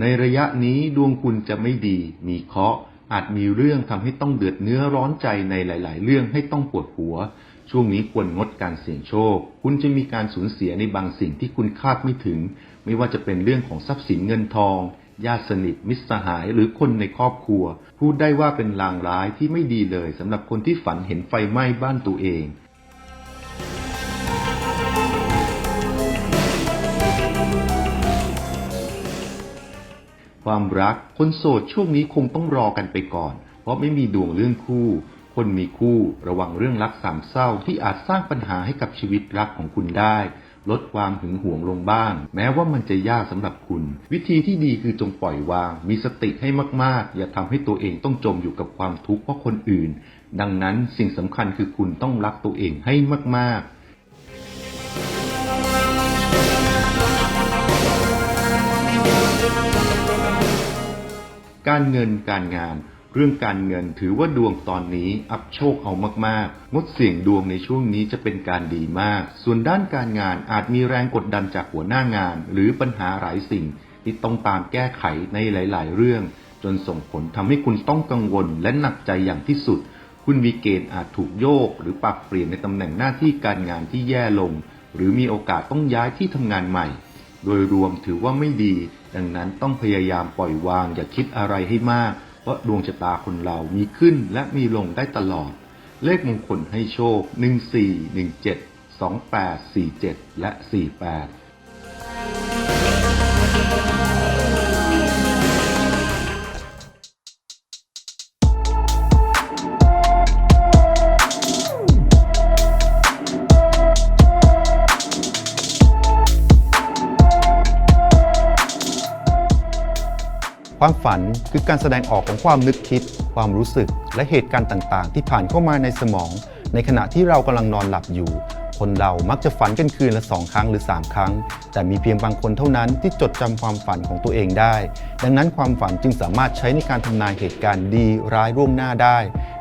ในระยะนี้ดวงคุณจะไม่ดี มีเคราะห์อาจมีเรื่องทำให้ต้องเดือดเนื้อร้อนใจในหลาย ๆ เรื่องให้ต้องปวดหัว ช่วงนี้ควรงดการเสี่ยงโชค คุณจะมีการสูญเสียในบางสิ่งที่คุณคาดไม่ถึง ไม่ว่าจะเป็นเรื่องของทรัพย์สินเงินทองญาติสนิทมิตรสหายหรือคนในครอบครัว พูดได้ว่าเป็นลางร้ายที่ไม่ดีเลยสำหรับคนที่ฝันเห็นไฟไหม้บ้านตัวเอง ความรัก คนโสดช่วงนี้คงต้องรอกันไปก่อน เพราะไม่มีดวงเรื่องคู่ คนมีคู่ระวังเรื่องรักสามเศร้าที่อาจสร้างปัญหาให้กับชีวิตรักของคุณได้ ลดความหึงหวงลงบ้าง แม้ว่ามันจะยากสำหรับคุณ วิธีที่ดีคือจงปล่อยวาง มีสติให้มากๆ อย่าทำให้ตัวเองต้องจมอยู่กับความทุกข์เพราะคนอื่น ดังนั้นสิ่งสำคัญคือคุณต้องรักตัวเองให้มากๆ การเงินการงาน เรื่องการเงินถือว่าดวงตอนนี้อับโชคเอามากๆ งดเสี่ยงดวงในช่วงนี้จะเป็นการดีมาก ส่วนด้านการงานอาจมีแรงกดดันจากหัวหน้างาน หรือปัญหาหลายสิ่ง ที่ต้องตามแก้ไขในหลาย ๆ เรื่อง จนส่งผลทำให้คุณต้องกังวลและหนักใจอย่างที่สุด คุณมีเกณฑ์อาจถูกโยก หรือปรับเปลี่ยนในตำแหน่งหน้าที่การงานที่แย่ลง หรือมีโอกาสต้องย้ายที่ทำงานใหม่ โดยรวมถือว่าไม่ดี ดังนั้นต้องพยายามปล่อยวาง อย่าคิดอะไรให้มาก เพราะดวงชะตาคนเรามีขึ้นและมีลงได้ตลอด เลขมงคลให้โชค 1417 2847 และ 48 ความฝันคือการแสดงออกของความนึกคิด ความรู้สึก และเหตุการณ์ต่างๆ ที่ผ่านเข้ามาในสมอง ในขณะที่เรากำลังนอนหลับอยู่ คนเรามักจะฝันกันคืนละสองครั้งหรือ 3 ครั้ง แต่มีเพียงบางคนเท่านั้นที่จดจำความฝันของตัวเองได้ ดังนั้นความฝันจึงสามารถใช้ในการทำนายเหตุการณ์ดีร้ายร่วงหน้าได้